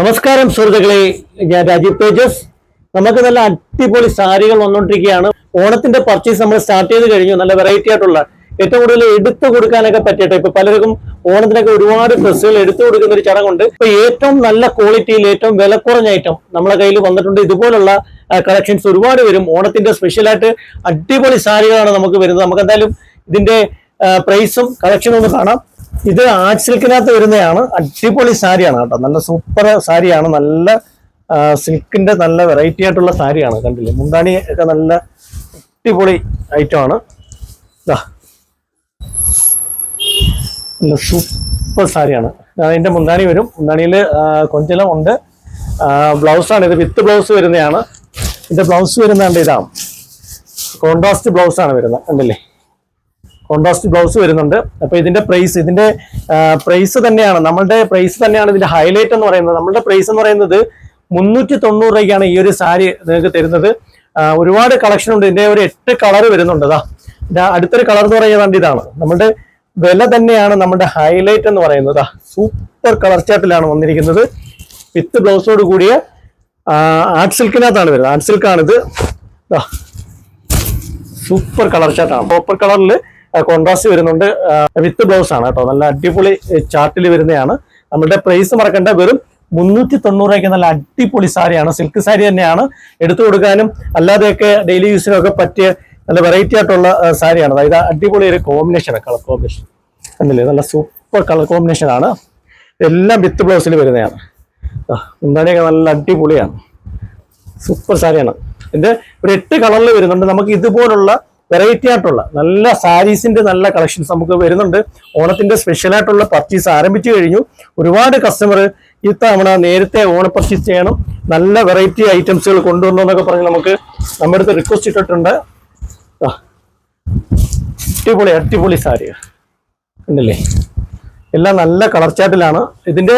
നമസ്കാരം സുഹൃത്തുക്കളെ ഞാൻ രാജീവ് തേജസ്. നമുക്ക് നല്ല അടിപൊളി സാരികൾ വന്നുകൊണ്ടിരിക്കുകയാണ് ഓണത്തിന്റെ പർച്ചേസ് നമ്മൾ സ്റ്റാർട്ട് ചെയ്ത് കഴിഞ്ഞു. നല്ല വെറൈറ്റി ആയിട്ടുള്ള ഏറ്റവും കൂടുതൽ എടുത്തു കൊടുക്കാനൊക്കെ പറ്റിയിട്ട് ഇപ്പൊ പലർക്കും ഓണത്തിനൊക്കെ ഒരുപാട് ഡ്രസ്സുകൾ എടുത്തു കൊടുക്കുന്ന ഒരു ചടങ്ങുണ്ട്. ഇപ്പൊ ഏറ്റവും നല്ല ക്വാളിറ്റിയിൽ ഏറ്റവും വില കുറഞ്ഞ ഐറ്റം നമ്മളെ കയ്യിൽ വന്നിട്ടുണ്ട്. ഇതുപോലുള്ള കളക്ഷൻസ് ഒരുപാട് വരും. ഓണത്തിന്റെ സ്പെഷ്യലായിട്ട് അടിപൊളി സാരികളാണ് നമുക്ക് വരുന്നത്. നമുക്ക് എന്തായാലും ഇതിന്റെ പ്രൈസും കളക്ഷനും ഒന്ന് കാണാം. ഇത് ആർട്ട് സിൽക്കിനകത്ത് വരുന്നതാണ് അടിപൊളി സാരിയാണ് കേട്ടോ. നല്ല സൂപ്പർ സാരിയാണ്. നല്ല സിൽക്കിന്റെ നല്ല വെറൈറ്റി ആയിട്ടുള്ള സാരിയാണ് കണ്ടില്ലേ? മുന്താണി ഒക്കെ നല്ല അടിപൊളി ഐറ്റം ആണ്. ദാ. നല്ല സൂപ്പർ സാരിയാണ്. അതിന്റെ മുന്താണി വരും. മുന്താണിയിൽ കൊഞ്ചലം ഉണ്ട്. ബ്ലൗസാണ് ഇത് വിത്ത് ബ്ലൗസ് വരുന്നതാണ്. ഇതിന്റെ ബ്ലൗസ് വരുന്നുണ്ട് ഇതാണ് കോൺട്രാസ്റ്റ് ബ്ലൗസ് ആണ് വരുന്നത്. കണ്ടില്ലേ? കോൺട്രാസ്റ്റ് ബ്ലൗസ് വരുന്നുണ്ട്. അപ്പൊ ഇതിന്റെ പ്രൈസ് ഇതിന്റെ പ്രൈസ് തന്നെയാണ്. നമ്മളുടെ പ്രൈസ് തന്നെയാണ് ഇതിന്റെ ഹൈലൈറ്റ് എന്ന് പറയുന്നത്. നമ്മളുടെ പ്രൈസ് എന്ന് പറയുന്നത് മുന്നൂറ്റി തൊണ്ണൂറ് രൂപയ്ക്കാണ് ഈ ഒരു സാരി നിങ്ങൾക്ക് തരുന്നത്. ഒരുപാട് കളക്ഷൻ ഉണ്ട്. ഇതിന്റെ ഒരു എട്ട് കളർ വരുന്നുണ്ട്. അതാ അടുത്തൊരു കളർ എന്ന് പറയുന്നത് ഇതാണ്. നമ്മുടെ വില തന്നെയാണ് നമ്മുടെ ഹൈലൈറ്റ് എന്ന് പറയുന്നത്. സൂപ്പർ കളർ ചാർട്ടിലാണ് വന്നിരിക്കുന്നത്. വിത്ത് ബ്ലൗസോട് കൂടിയ ആർട്ട് സിൽക്കിനകത്താണ് വരുന്നത്. ആർട്ട് സിൽക്കാണിത് സൂപ്പർ കളർ ചാർട്ടാണ് സൂപ്പർ കളറിൽ കോൺട്രാസ്റ്റ് വരുന്നുണ്ട്. വിത്ത് ബ്ലൗസ് ആണ് കേട്ടോ. നല്ല അടിപൊളി ചാർട്ടിൽ വരുന്നതാണ്. നമ്മളുടെ പ്രൈസ് മറക്കേണ്ട. വെറും മുന്നൂറ്റി തൊണ്ണൂറേക്ക് നല്ല അടിപൊളി സാരിയാണ്. സിൽക്ക് സാരി തന്നെയാണ്. എടുത്തു കൊടുക്കാനും അല്ലാതെയൊക്കെ ഡെയിലി യൂസിനൊക്കെ പറ്റിയ നല്ല വെറൈറ്റി ആയിട്ടുള്ള സാരിയാണ്. അതായത് അടിപൊളി ഒരു കോമ്പിനേഷനാണ് കളർ കോമ്പിനേഷൻ കണ്ടില്ലേ? നല്ല സൂപ്പർ കളർ കോമ്പിനേഷൻ ആണ്. എല്ലാം വിത്ത് ബ്ലൗസിൽ വരുന്നതാണ്. ആ, മുന്താണിയൊക്കെ നല്ല അടിപൊളിയാണ്. സൂപ്പർ സാരിയാണ്. ഇതിന്റെ ഒരു എട്ട് കളറിൽ വരുന്നുണ്ട്. നമുക്ക് ഇതുപോലുള്ള വെറൈറ്റി ആയിട്ടുള്ള നല്ല സാരീസിന്റെ നല്ല കളക്ഷൻസ് നമുക്ക് വരുന്നുണ്ട്. ഓണത്തിന്റെ സ്പെഷ്യൽ ആയിട്ടുള്ള പർച്ചേസ് ആരംഭിച്ചു കഴിഞ്ഞു. ഒരുപാട് കസ്റ്റമർ ഇത്തവണ നേരത്തെ ഓണ പർച്ചേസ് ചെയ്യണം. നല്ല വെറൈറ്റി ഐറ്റംസുകൾ കൊണ്ടുവരണം എന്നൊക്കെ പറഞ്ഞ് നമുക്ക് നമ്മുടെ അടുത്ത് റിക്വസ്റ്റ് ഇട്ടിട്ടുണ്ട്. അടിപൊളി അടിപൊളി സാരി. ഉണ്ടല്ലേ എല്ലാം നല്ല കളർ ചാർട്ടിലാണ് ഇതിന്റെ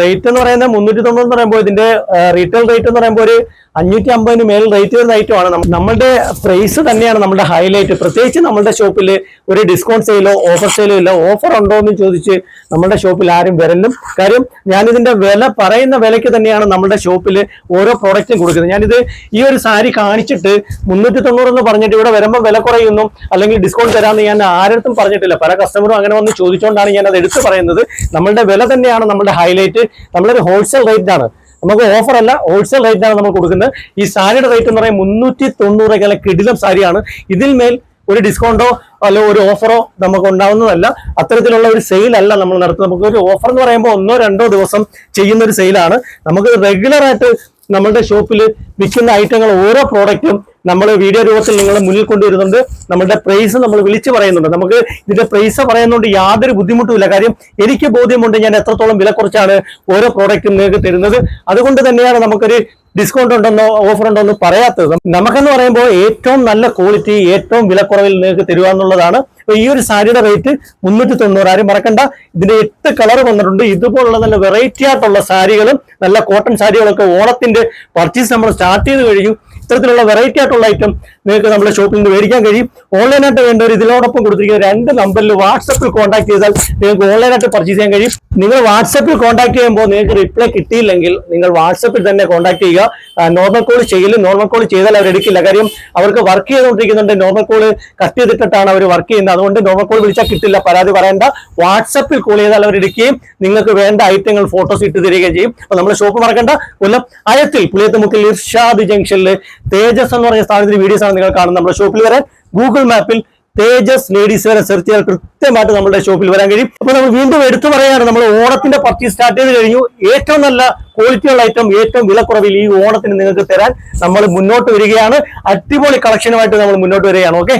റേറ്റ് എന്ന് പറയുന്നത് മുന്നൂറ്റി തൊണ്ണൂറ് എന്ന് പറയുമ്പോൾ ഇതിന്റെ റീറ്റെയിൽ റേറ്റ് എന്ന് പറയുമ്പോൾ ഒരു അഞ്ഞൂറ്റി അമ്പതിന് മേൽ റേറ്റ് വരുന്ന ഐറ്റമാണ് ആണ്. നമ്മളുടെ പ്രൈസ് തന്നെയാണ് നമ്മുടെ ഹൈലൈറ്റ് പ്രത്യേകിച്ച് നമ്മുടെ ഷോപ്പിൽ ഒരു ഡിസ്കൗണ്ട് സെയിലോ ഓഫർ സെയിലോ ഇല്ല. ഓഫർ ഉണ്ടോ എന്ന് ചോദിച്ച് നമ്മുടെ ഷോപ്പിൽ ആരും വരലും കാര്യം ഞാനിതിന്റെ വില പറയുന്ന വിലയ്ക്ക് തന്നെയാണ് നമ്മുടെ ഷോപ്പിൽ ഓരോ പ്രോഡക്റ്റും കൊടുക്കുന്നത്. ഞാനിത് ഈ ഒരു സാരി കാണിച്ചിട്ട് മുന്നൂറ്റി തൊണ്ണൂറ് എന്ന് പറഞ്ഞിട്ട് ഇവിടെ വരുമ്പോൾ വില കുറയുന്നു. അല്ലെങ്കിൽ ഡിസ്കൗണ്ട് തരാമെന്ന് ഞാൻ ആരടുത്തും പറഞ്ഞിട്ടില്ല. പല കസ്റ്റമറും അങ്ങനെ വന്ന് ചോദിച്ചുകൊണ്ടാണ് ഞാൻ അത് എടുത്തു പറയുന്നത്. നമ്മളുടെ വില തന്നെയാണ് നമ്മുടെ ഹൈലൈറ്റ് നമ്മളൊരു ഹോൾസെയിൽ റേറ്റ് ആണ്. നമുക്ക് ഓഫർ അല്ല ഹോൾസെയിൽ റേറ്റിനാണ് നമ്മൾ കൊടുക്കുന്നത്. ഈ സാരിയുടെ റേറ്റ് എന്ന് പറയുന്നത് മുന്നൂറ്റി തൊണ്ണൂറ് കിടിലം സാരിയാണ് ഇതിൽ മേൽ ഒരു ഡിസ്കൗണ്ടോ അല്ല ഒരു ഓഫറോ നമുക്ക് ഉണ്ടാവുന്നതല്ല. അത്തരത്തിലുള്ള ഒരു സെയിൽ അല്ല നമ്മൾ നടത്തുന്നത്. നമുക്ക് ഒരു ഓഫർ എന്ന് പറയുമ്പോൾ ഒന്നോ രണ്ടോ ദിവസം ചെയ്യുന്ന ഒരു സെയിലാണ് നമുക്ക് റെഗുലർ ആയിട്ട് നമ്മളുടെ ഷോപ്പിൽ വിൽക്കുന്ന ഐറ്റങ്ങൾ ഓരോ പ്രോഡക്റ്റും നമ്മൾ വീഡിയോ രൂപത്തിൽ നിങ്ങളെ മുന്നിൽ കൊണ്ടുവരുന്നുണ്ട്. നമ്മുടെ പ്രൈസ് നമ്മൾ വിളിച്ചു പറയുന്നുണ്ട്. നമുക്ക് ഇതിന്റെ പ്രൈസ് പറയുന്നതുകൊണ്ട് യാതൊരു ബുദ്ധിമുട്ടുമില്ല കാര്യം എനിക്ക് ബോധ്യമുണ്ട് ഞാൻ എത്രത്തോളം വില കുറച്ചാണ് ഓരോ പ്രോഡക്റ്റും നിങ്ങൾക്ക് തരുന്നത്. അതുകൊണ്ട് തന്നെയാണ് നമുക്കൊരു ഡിസ്കൗണ്ട് ഉണ്ടെന്നോ ഓഫർ ഉണ്ടോ എന്ന് പറയാത്തത്. നമുക്കെന്ന് പറയുമ്പോൾ ഏറ്റവും നല്ല ക്വാളിറ്റി ഏറ്റവും വിലക്കുറവിൽ നിങ്ങൾക്ക് തരുക എന്നുള്ളതാണ്. ഈ ഒരു സാരിയുടെ റേറ്റ് മുന്നൂറ്റി തൊണ്ണൂറ് ആരും മറക്കണ്ട. ഇതിന്റെ എട്ട് കളർ വന്നിട്ടുണ്ട്. ഇതുപോലുള്ള നല്ല വെറൈറ്റി ആയിട്ടുള്ള സാരികളും നല്ല കോട്ടൺ സാരികളൊക്കെ ഓണത്തിന്റെ പർച്ചേസ് നമ്മൾ സ്റ്റാർട്ട് ചെയ്ത് കഴിഞ്ഞു. ഇത്തരത്തിലുള്ള വെറൈറ്റി ആയിട്ടുള്ള ഐറ്റം നിങ്ങൾക്ക് നമ്മുടെ ഷോപ്പിൽ നിന്ന് മേടിക്കാൻ കഴിയും. ഓൺലൈനായിട്ട് വേണ്ടവർ ഇതിനോടൊപ്പം കൊടുത്തിരിക്കുന്ന രണ്ട് നമ്പറിൽ വാട്സപ്പിൽ കോൺടാക്ട് ചെയ്താൽ നിങ്ങൾക്ക് ഓൺലൈനായിട്ട് പർച്ചേസ് ചെയ്യാൻ കഴിയും. നിങ്ങൾ വാട്സപ്പിൽ കോൺടാക്ട് ചെയ്യുമ്പോൾ നിങ്ങൾക്ക് റിപ്ലൈ കിട്ടിയില്ലെങ്കിൽ നിങ്ങൾ വാട്സപ്പിൽ തന്നെ കോൺടാക്ട് ചെയ്യുക. നോർമൽ കോൾ ചെയ്യലും നോർമൽ കോൾ ചെയ്താൽ അവർ എടുക്കില്ല. കാര്യം അവർക്ക് വർക്ക് ചെയ്തുകൊണ്ടിരിക്കുന്നുണ്ട്. നോർമൽ കോൾ കട്ട് ചെയ്തിട്ടാണ് അവർ വർക്ക് ചെയ്യുന്നത്. അതുകൊണ്ട് നോർമൽ കോൾ വിളിച്ചാൽ കിട്ടില്ല. പരാതി പറയേണ്ട. വാട്സപ്പിൽ കോൾ ചെയ്താൽ അവർ എടുക്കുകയും നിങ്ങൾക്ക് വേണ്ട ഐറ്റങ്ങൾ ഫോട്ടോസ് ഇട്ട് തരികയും ചെയ്യും. അപ്പൊ നമ്മൾ ഷോപ്പ് മറക്കേണ്ട. കൊല്ലം അയത്തിൽ പുളിയത്തുമുക്കിൽ ഇർഷാദ് ജംഗ്ഷനിൽ തേജസ് എന്ന് പറഞ്ഞ വീഡിയോസ് ആണ് നിങ്ങൾ കാണുന്നത്. നമ്മുടെ ഷോപ്പിൽ വരാൻ ഗൂഗിൾ മാപ്പിൽ തേജസ് ലേഡീസ് വരെ സെർച്ച് ചെയ്താൽ കൃത്യമായിട്ട് നമ്മുടെ ഷോപ്പിൽ വരാൻ കഴിയും. അപ്പൊ നമ്മൾ വീണ്ടും എടുത്തു പറയാണ് നമ്മൾ ഓണത്തിന്റെ പർച്ചേസ് സ്റ്റാർട്ട് ചെയ്ത് കഴിഞ്ഞു. ഏറ്റവും നല്ല ക്വാളിറ്റിയുള്ള ഐറ്റം ഏറ്റവും വിലക്കുറവിൽ ഈ ഓണത്തിന് നിങ്ങൾക്ക് തരാൻ നമ്മൾ മുന്നോട്ട് വരികയാണ്. അടിപൊളി കളക്ഷനുമായിട്ട് നമ്മൾ മുന്നോട്ട് വരികയാണ് ഓക്കെ